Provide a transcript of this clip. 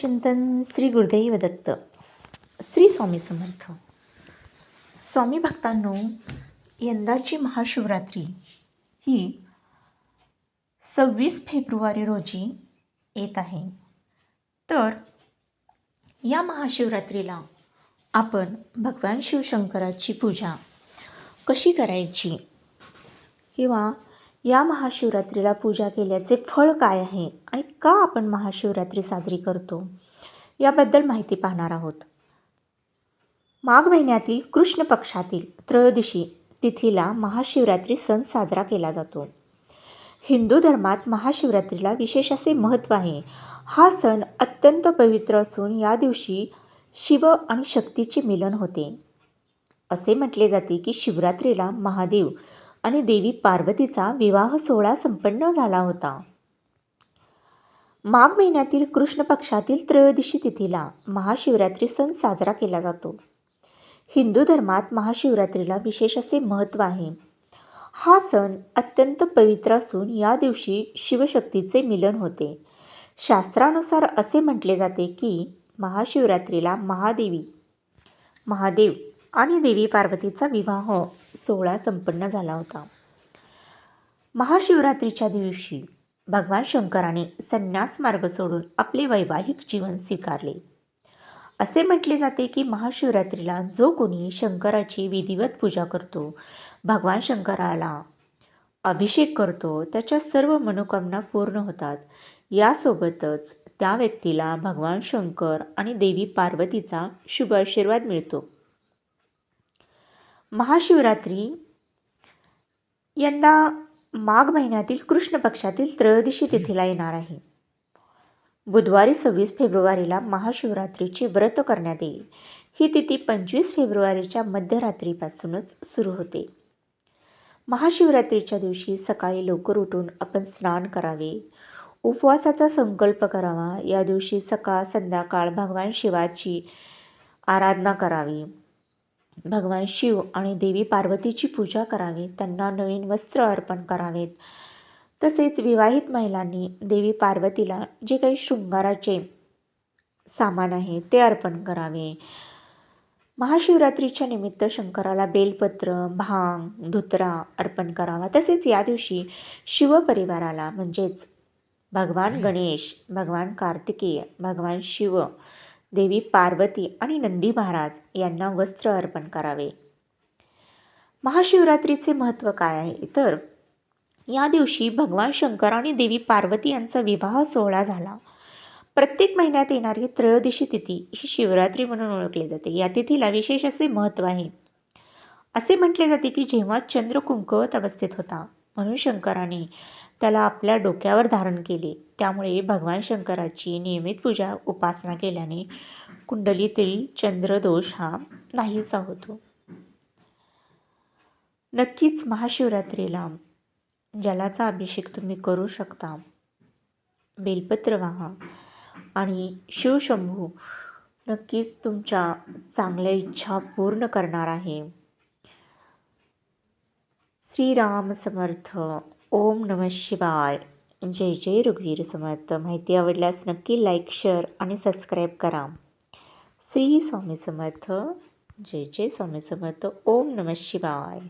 चिंतन श्री गुरुदैव दत्त श्री स्वामी समर्थ. स्वामी भक्तांनो यंदाची महाशिवरात्री ही सव्वीस फेब्रुवारी रोजी येत आहे. तर या महाशिवरात्रीला आपण भगवान शिवशंकराची पूजा कशी करायची किंवा या महाशिवरात्रीला पूजा केल्याचे फळ काय आहे आणि का आपण महाशिवरात्री साजरी करतो याबद्दल माहिती पाहणार आहोत. माघ महिन्यातील कृष्ण पक्षातील त्रयोदशी तिथीला महाशिवरात्री सण साजरा केला जातो. हिंदू धर्मात महाशिवरात्रीला विशेष असे महत्त्व आहे. हा सण अत्यंत पवित्र असून या दिवशी शिव आणि शक्तीचे मिलन होते. असे म्हटले जाते की शिवरात्रीला महादेव आणि देवी पार्वतीचा विवाह सोहळा संपन्न झाला होता. माघ महिन्यातील कृष्ण पक्षातील त्रयोदशी तिथीला महाशिवरात्री सण साजरा केला जातो. हिंदू धर्मात महाशिवरात्रीला विशेष असे महत्त्व आहे. हा सण अत्यंत पवित्र असून या दिवशी शिवशक्तीचे मिलन होते. शास्त्रानुसार असे म्हटले जाते की महाशिवरात्रीला महादेवी महादेव आणि देवी पार्वतीचा विवाह सोहळा संपन्न झाला होता. महाशिवरात्रीच्या दिवशी भगवान शंकराने संन्यास मार्ग सोडून आपले वैवाहिक जीवन स्वीकारले. असे म्हटले जाते की महाशिवरात्रीला जो कोणी शंकराची विधिवत पूजा करतो भगवान शंकराला अभिषेक करतो त्याच्या सर्व मनोकामना पूर्ण होतात. यासोबतच त्या व्यक्तीला भगवान शंकर आणि देवी पार्वतीचा शुभ आशीर्वाद मिळतो. महाशिवरात्री यंदा माघ महिन्यातील कृष्ण पक्षातील त्रयोदशी तिथीला येणार आहे. बुधवारी सव्वीस फेब्रुवारीला महाशिवरात्रीचे व्रत करण्यात येईल. ही तिथी पंचवीस फेब्रुवारीच्या मध्यरात्रीपासूनच सुरू होते. महाशिवरात्रीच्या दिवशी सकाळी लवकर उठून आपण स्नान करावे. उपवासाचा संकल्प करावा. या दिवशी सकाळ संध्याकाळ भगवान शिवाची आराधना करावी. भगवान शिव आणि देवी पार्वतीची पूजा करावी त्यांना नवीन वस्त्र अर्पण करावेत. तसेच विवाहित महिलांनी देवी पार्वतीला जे काही शृंगाराचे सामान आहे ते अर्पण करावे. महाशिवरात्रीच्या निमित्त शंकराला बेलपत्र भांग धुत्रा अर्पण करावा. तसेच या दिवशी शिवपरिवाराला म्हणजेच भगवान गणेश भगवान कार्तिकेय भगवान शिव देवी पार्वती आणि नंदी महाराज यांना वस्त्र अर्पण करावे. महाशिवरात्रीचे महत्त्व काय आहे? तर या दिवशी भगवान शंकर आणि देवी पार्वती यांचा विवाह सोहळा झाला. प्रत्येक महिन्यात येणारी त्रयोदशी तिथी ही शिवरात्री म्हणून ओळखली जाते. या तिथीला विशेष असे महत्त्व आहे. असे म्हटले जाते की जेव्हा चंद्र कुंकवत अवस्थेत होता म्हणून शंकराने त्याला आपल्या डोक्यावर धारण केले. त्यामुळे भगवान शंकराची नियमित पूजा उपासना केल्याने कुंडलीतील चंद्रदोष हा नाहीसा होतो. नक्कीच महाशिवरात्रीला जलाचा अभिषेक तुम्ही करू शकता. बेलपत्र वाहा आणि शिवशंभू नक्कीच तुमच्या चांगल्या इच्छा पूर्ण करणार आहे. श्रीराम समर्थ. ओम नम शिवाय. जय जय रघुवीर समर्थ. माहिती आवडल्यास नक्की लाईक शेअर आणि सबस्क्राईब करा. श्री स्वामी समर्थ. जय जय स्वामी समर्थ. ओम नम शिवाय.